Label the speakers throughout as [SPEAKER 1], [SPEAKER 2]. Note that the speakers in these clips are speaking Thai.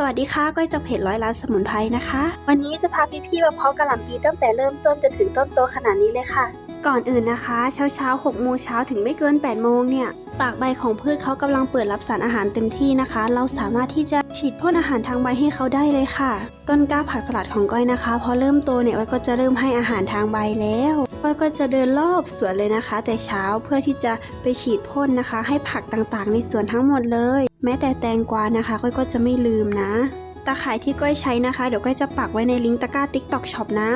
[SPEAKER 1] สวัสดีค่ะก้อยจากเพจร้อยล้านสมุนไพรนะคะ วันนี้จะพาพี่ๆมาเพาะกระหล่ำปีตั้งแต่เริ่มต้นจนถึงต้นโตขนาดนี้เลยค่ะ ก่อนอื่นนะคะ เช้าเช้าๆ6โมงเช้าถึงไม่เกิน8โมงเนี่ยปากใบของพืชเขากำลังเปิดรับสารอาหารเต็มที่นะคะ เราสามารถที่จะฉีดพ่นอาหารทางใบให้เขาได้เลยค่ะ ต้นกล้าผักสลัดของก้อยนะคะ พอเริ่มโตเนี่ยก้อยก็จะเริ่มให้อาหารทางใบแล้วก้อยก็จะเดินรอบสวนเลยนะคะ แต่เช้าเพื่อที่จะไปฉีดพ่นนะคะ ให้ผักต่างๆ ในสวนทั้งหมดเลย แม้แต่แตงกวานะคะก้อยก็จะไม่ลืมนะ ตะข่ายที่ก้อยใช้นะคะ เดี๋ยวก้อยจะปักไว้ในลิงก์ตะกร้า TikTok Shop นะ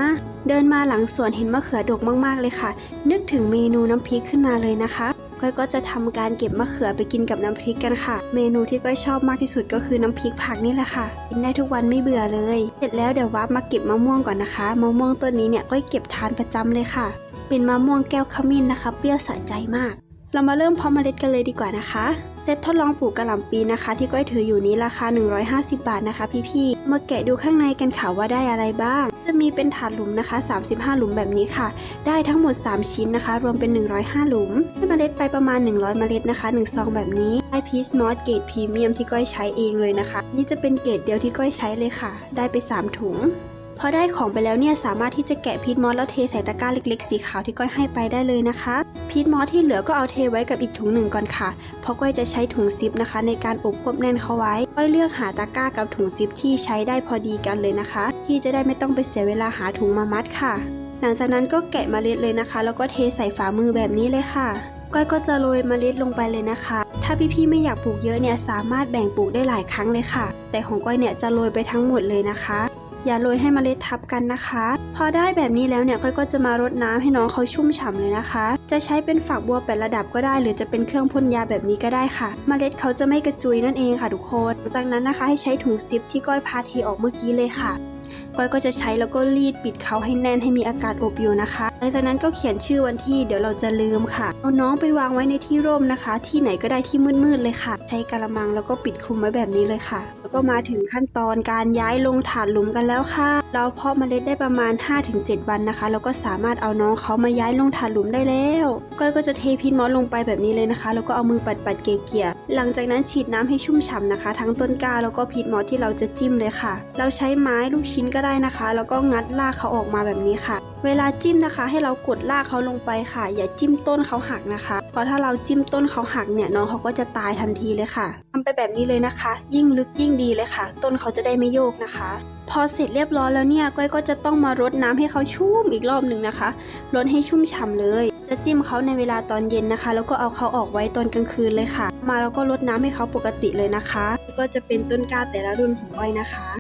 [SPEAKER 1] เดินมาหลังสวนเห็นมะเขือดกมากๆเลยค่ะ นึกถึงเมนูน้ำพริกขึ้นมาเลยนะคะก้อยก็จะทำการเก็บมะเขือไปกินกับน้ำพริกกันค่ะ เมนูที่ก้อยชอบมากที่สุดก็คือน้ำพริกผักนี่แหละค่ะ กินได้ทุกวันไม่เบื่อเลย เสร็จแล้วเดี๋ยววับมาเก็บมะม่วงก่อนนะคะ มะม่วงต้นนี้เนี่ยก้อยเก็บทานประจำเลยค่ะ เป็นมะม่วงแก้วขมิ้นนะคะ เปรี้ยวสะใจมาก เรามาเริ่มเพาะเมล็ดกันเลยดีกว่านะคะ เซตทดลองปลูกกระหล่ำปีนะคะ ที่ก้อยถืออยู่นี้ราคา 150 บาทนะคะ พี่ๆ มาแกะดูข้างในกันค่ะว่าได้อะไรบ้าง จะมีเป็นถาดหลุมนะคะ 35 หลุมแบบนี้ค่ะ ได้ทั้งหมด 3 ชิ้นนะคะ รวมเป็น 105 หลุมให้เมล็ดไปประมาณ 100 เมล็ดนะคะ1ซองแบบนี้ได้พีชมอสเกรดพรีเมียมที่ก้อยใช้เองเลยนะคะ นี่จะเป็นเกรดเดียวที่ก้อยใช้เลยค่ะ ได้ไป 3 ถุง อได้ของไปแล้วเนี่ยสามารถที่จะแกะพีทมอสแล้วเทใส่ตะกร้าเล็กๆ สีขาวที่ก้อยให้ไปได้เลยนะคะ พีทมอสที่เหลือก็เอาเทไว้กับอีกถุงหนึ่งก่อนค่ะ เพราะก้อยจะใช้ถุงซิปนะคะ ในการอบควบแน่นเขาไว้ ก้อยเลือกหาตะกร้ากับถุงซิปที่ใช้ได้พอดีกันเลยนะคะ ที่จะได้ไม่ต้องไปเสียเวลาหาถุงมามัดค่ะ หลังจากนั้นก็แกะเมล็ดเลยนะคะ แล้วก็เทใส่ฝ่ามือแบบนี้เลยค่ะก้อยก็จะโรยเมล็ดลงไปเลยนะคะ ถ้าพี่ๆไม่อยากปลูกเยอะเนี่ยสามารถแบ่งปลูกได้หลายครั้งเลยค่ะ แต่ของก้อยเนี่ยจะโรยไปทั้งหมดเลยนะคะ อย่าโรยให้เมล็ดทับกันนะคะ พอได้แบบนี้แล้วเนี่ยก้อยก็จะมารดน้ำให้น้องเขาชุ่มฉ่ำเลยนะคะ จะใช้เป็นฝักบัวแปดระดับก็ได้ หรือจะเป็นเครื่องพ่นยาแบบนี้ก็ได้ค่ะเมล็ดเขาจะไม่กระจุยนั่นเองค่ะทุกคน จากนั้นนะคะให้ใช้ถุงซิปที่ก้อยพาเทออกเมื่อกี้เลยค่ะ ก้อยก็จะใช้แล้วก็รีดปิดเขาให้แน่นให้มีอากาศอบอยู่นะคะ หลังจากนั้นก็เขียนชื่อวันที่เดี๋ยวเราจะลืมค่ะ เอาน้องไปวางไว้ในที่ร่มนะคะ ที่ไหนก็ได้ที่มืดๆเลยค่ะ ใช้กระมังแล้วก็ปิดคลุมไว้แบบนี้เลยค่ะ แล้วก็มาถึงขั้นตอนการย้ายลงถาดหลุมกันแล้วค่ะ เราเพาะเมล็ดได้ประมาณ 5-7 วันนะคะ แล้วก็สามารถเอาน้องเขามาย้ายลงถาดหลุมได้แล้วก้อยก็จะเทพีทมอสลงไปแบบนี้เลยนะคะ แล้วก็เอามือปัดๆเกลี่ยหลังจากนั้นฉีดน้ำให้ชุ่มฉ่ำนะคะ ทั้งต้นก้าแล้วก็พีทมอสที่เราจะจิ้มเลยค่ะ เราใช้ไม้ลูกชิ้นก็ได้นะคะ แล้วก็งัดรากเขาออกมาแบบนี้ค่ะ เวลาจิ้มนะคะให้เรากดรากเขาลงไปค่ะ อย่าจิ้มต้นเขาหักนะคะ เพราะถ้าเราจิ้มต้นเขาหักเนี่ยน้องเขาก็จะตายทันทีเลยค่ะทำไปแบบนี้เลยนะคะ ยิ่งลึกยิ่งดีเลยค่ะ ต้นเขาจะได้ไม่โยกนะคะ พอเสร็จเรียบร้อยแล้วเนี่ยก้อยก็จะต้องมารดน้ำให้เขาชุ่มอีกรอบหนึ่งนะคะรดให้ชุ่มฉ่ำเลย จะจิ้มเขาในเวลาตอนเย็นนะคะ แล้วก็เอาเขาออกไว้ตอนกลางคืนเลยค่ะ มาแล้วก็รดน้ำให้เขาปกติเลยนะคะ ก็จะเป็นต้นกล้าแต่ละรุ่นของก้อยนะคะ